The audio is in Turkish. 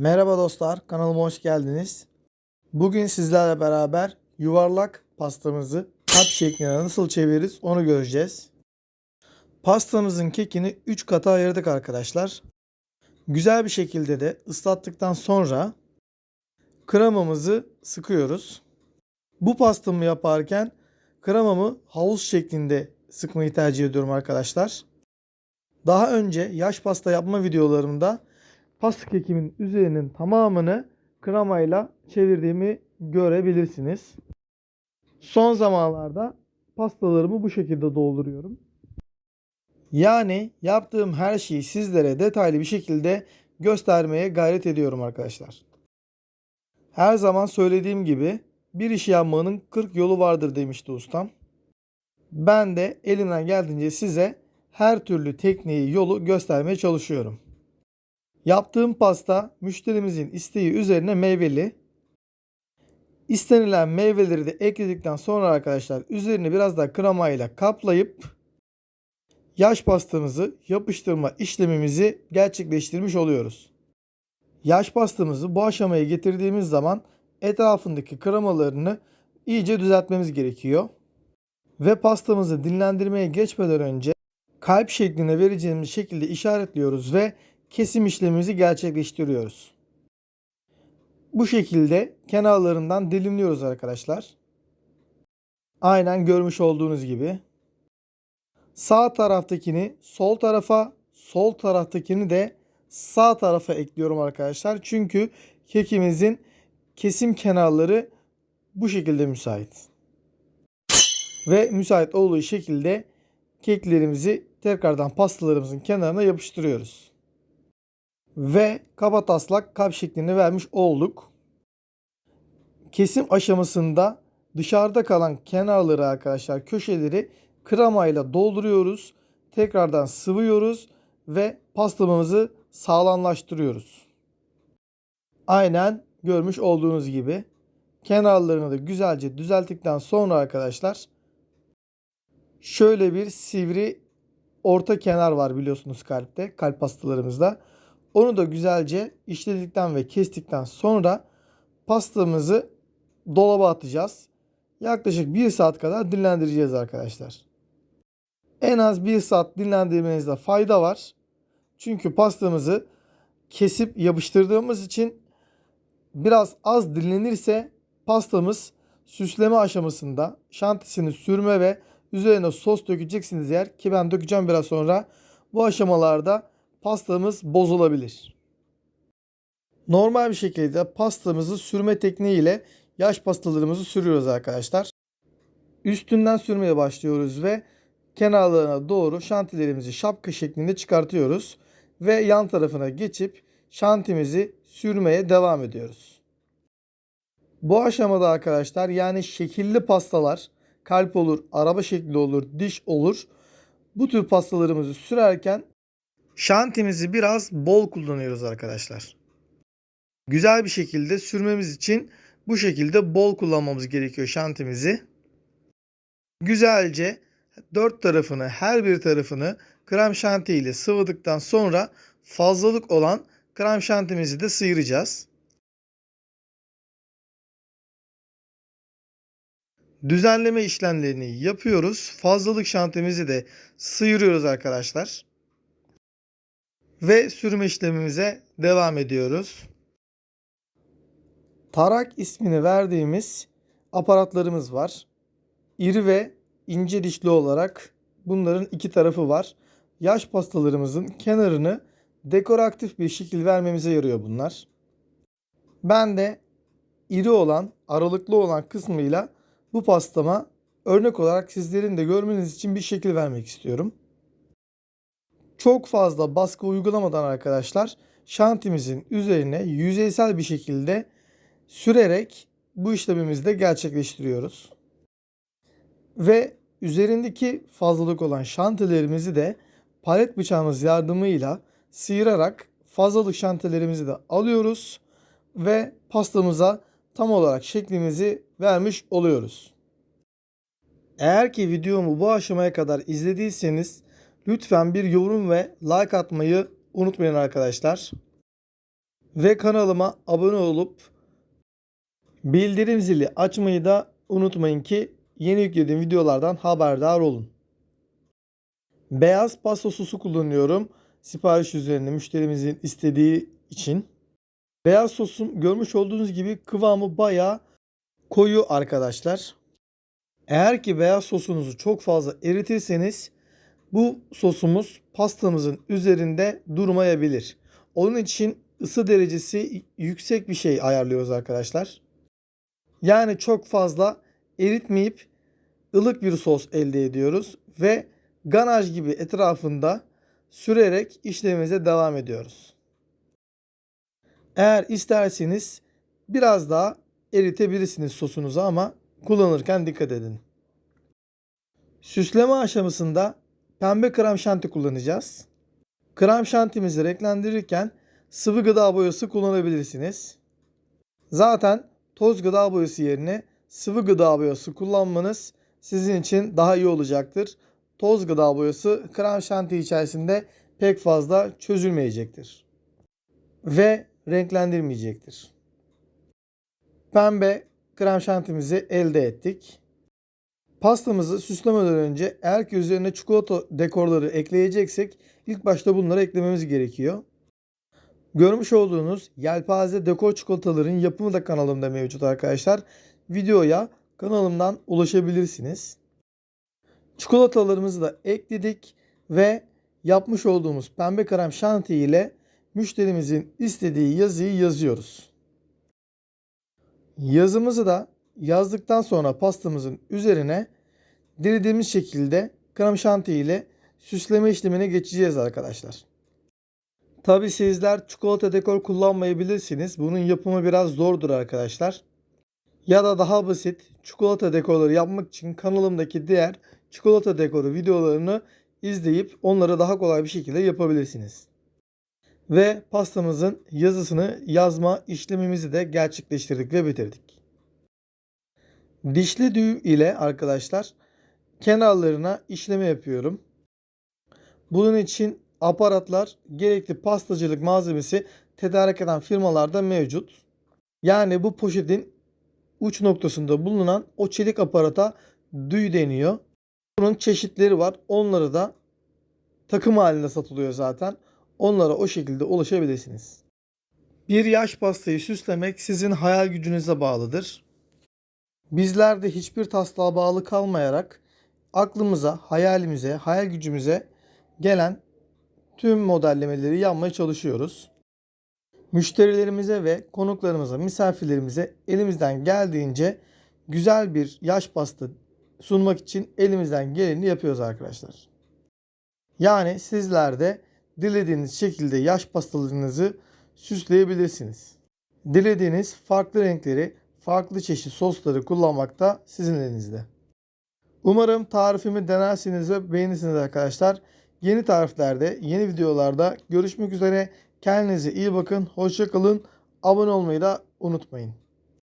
Merhaba dostlar, kanalıma hoş geldiniz. Bugün sizlerle beraber yuvarlak pastamızı kalp şekline nasıl çeviririz onu göreceğiz. Pastamızın kekini 3 kata ayırdık arkadaşlar. Güzel bir şekilde de ıslattıktan sonra kremamızı sıkıyoruz. Bu pastamı yaparken kremamı havuz şeklinde sıkmayı tercih ediyorum arkadaşlar. Daha önce yaş pasta yapma videolarımda pasta kekimin üzerinin tamamını kremayla çevirdiğimi görebilirsiniz. Son zamanlarda pastalarımı bu şekilde dolduruyorum. Yani yaptığım her şeyi sizlere detaylı bir şekilde göstermeye gayret ediyorum arkadaşlar. Her zaman söylediğim gibi bir işi yapmanın 40 yolu vardır demişti ustam. Ben de elimden geldiğince size her türlü tekniği, yolu göstermeye çalışıyorum. Yaptığım pasta müşterimizin isteği üzerine meyveli. İstenilen meyveleri de ekledikten sonra arkadaşlar üzerine biraz daha kremayla kaplayıp yaş pastamızı yapıştırma işlemimizi gerçekleştirmiş oluyoruz. Yaş pastamızı bu aşamaya getirdiğimiz zaman etrafındaki kremalarını iyice düzeltmemiz gerekiyor. Ve pastamızı dinlendirmeye geçmeden önce kalp şekline vereceğimiz şekilde işaretliyoruz ve kesim işlemimizi gerçekleştiriyoruz. Bu şekilde kenarlarından dilimliyoruz arkadaşlar. Aynen görmüş olduğunuz gibi. Sağ taraftakini sol tarafa, sol taraftakini de sağ tarafa ekliyorum arkadaşlar. Çünkü kekimizin kesim kenarları bu şekilde müsait. Ve müsait olduğu şekilde keklerimizi tekrardan pastalarımızın kenarına yapıştırıyoruz. Ve kaba taslak kap şeklini vermiş olduk. Kesim aşamasında dışarıda kalan kenarları arkadaşlar köşeleri kremayla dolduruyoruz. Tekrardan sıvıyoruz ve pastamızı sağlamlaştırıyoruz. Aynen görmüş olduğunuz gibi kenarlarını da güzelce düzelttikten sonra arkadaşlar şöyle bir sivri orta kenar var biliyorsunuz kalpte, kalp pastalarımızda. Onu da güzelce işledikten ve kestikten sonra pastamızı dolaba atacağız. Yaklaşık 1 saat kadar dinlendireceğiz arkadaşlar. En az 1 saat dinlendirmenizde fayda var. Çünkü pastamızı kesip yapıştırdığımız için biraz az dinlenirse pastamız süsleme aşamasında şantisini sürme ve üzerine sos dökeceksiniz eğer ki ben dökeceğim biraz sonra. Bu aşamalarda pastamız bozulabilir. Normal bir şekilde pastamızı sürme tekniğiyle yaş pastalarımızı sürüyoruz arkadaşlar. Üstünden sürmeye başlıyoruz ve kenarlarına doğru şantilerimizi şapka şeklinde çıkartıyoruz. Ve yan tarafına geçip şantimizi sürmeye devam ediyoruz. Bu aşamada arkadaşlar yani şekilli pastalar kalp olur, araba şekli olur, diş olur. Bu tür pastalarımızı sürerken şantimizi biraz bol kullanıyoruz arkadaşlar. Güzel bir şekilde sürmemiz için bu şekilde bol kullanmamız gerekiyor şantimizi. Güzelce dört tarafını, her bir tarafını krem şanti ile sıvadıktan sonra fazlalık olan krem şantimizi de sıyıracağız. düzenleme işlemlerini yapıyoruz. Fazlalık şantimizi de sıyırıyoruz arkadaşlar. Ve sürme işlemimize devam ediyoruz. Tarak ismini verdiğimiz aparatlarımız var. İri ve ince dişli olarak bunların iki tarafı var. Yaş pastalarımızın kenarını dekoratif bir şekil vermemize yarıyor bunlar. Ben de iri olan, aralıklı olan kısmıyla bu pastama örnek olarak sizlerin de görmeniz için bir şekil vermek istiyorum. Çok fazla baskı uygulamadan arkadaşlar şantimizin üzerine yüzeysel bir şekilde sürerek bu işlemimizi de gerçekleştiriyoruz. Ve üzerindeki fazlalık olan şantilerimizi de palet bıçağımız yardımıyla sıyırarak fazlalık şantilerimizi de alıyoruz ve pastamıza tam olarak şeklimizi vermiş oluyoruz. Eğer ki videomu bu aşamaya kadar izlediyseniz lütfen bir yorum ve like atmayı unutmayın arkadaşlar. Ve kanalıma abone olup bildirim zili açmayı da unutmayın ki yeni yüklediğim videolardan haberdar olun. Beyaz pasta sosu kullanıyorum. Sipariş üzerine müşterimizin istediği için. Beyaz sosum görmüş olduğunuz gibi kıvamı bayağı koyu arkadaşlar. Eğer ki beyaz sosunuzu çok fazla eritirseniz bu sosumuz pastamızın üzerinde durmayabilir. Onun için ısı derecesi yüksek bir şey ayarlıyoruz arkadaşlar. Yani çok fazla eritmeyip ılık bir sos elde ediyoruz ve ganaj gibi etrafında sürerek işlemimize devam ediyoruz. Eğer isterseniz biraz daha eritebilirsiniz sosunuzu ama kullanırken dikkat edin. Süsleme aşamasında pembe krem şanti kullanacağız. Krem şantimizi renklendirirken sıvı gıda boyası kullanabilirsiniz. Zaten toz gıda boyası yerine sıvı gıda boyası kullanmanız sizin için daha iyi olacaktır. Toz gıda boyası krem şanti içerisinde pek fazla çözülmeyecektir. Ve renklendirmeyecektir. Pembe krem şantimizi elde ettik. Pastamızı süslemeden önce eğer ki üzerine çikolata dekorları ekleyeceksek ilk başta bunları eklememiz gerekiyor. Görmüş olduğunuz yelpaze dekor çikolataların yapımı da kanalımda mevcut arkadaşlar. Videoya kanalımdan ulaşabilirsiniz. Çikolatalarımızı da ekledik ve yapmış olduğumuz pembe krem şanti ile müşterimizin istediği yazıyı yazıyoruz. Yazımızı da yazdıktan sonra pastamızın üzerine dilediğimiz şekilde krem şanti ile süsleme işlemine geçeceğiz arkadaşlar. Tabi sizler çikolata dekor kullanmayabilirsiniz. Bunun yapımı biraz zordur arkadaşlar. Ya da daha basit çikolata dekorları yapmak için kanalımdaki diğer çikolata dekoru videolarını izleyip onları daha kolay bir şekilde yapabilirsiniz. Ve pastamızın yazısını yazma işlemimizi de gerçekleştirdik ve bitirdik. Dişli düğüm ile arkadaşlar kenarlarına işleme yapıyorum. Bunun için aparatlar gerekli pastacılık malzemesi tedarik eden firmalarda mevcut. Yani bu poşetin uç noktasında bulunan o çelik aparata düğ deniyor. Bunun çeşitleri var. Onları da takım halinde satılıyor zaten. Onlara o şekilde ulaşabilirsiniz. Bir yaş pastayı süslemek sizin hayal gücünüze bağlıdır. Bizler de hiçbir taslağa bağlı kalmayarak aklımıza, hayalimize, hayal gücümüze gelen tüm modellemeleri yapmaya çalışıyoruz. Müşterilerimize ve konuklarımıza, misafirlerimize elimizden geldiğince güzel bir yaş pasta sunmak için elimizden geleni yapıyoruz arkadaşlar. Yani sizler de dilediğiniz şekilde yaş pastalarınızı süsleyebilirsiniz. Dilediğiniz farklı renkleri, farklı çeşit sosları kullanmak da sizin elinizde. Umarım tarifimi denersiniz ve beğenirsiniz arkadaşlar. Yeni tariflerde, yeni videolarda görüşmek üzere. Kendinize iyi bakın. Hoşçakalın. Abone olmayı da unutmayın.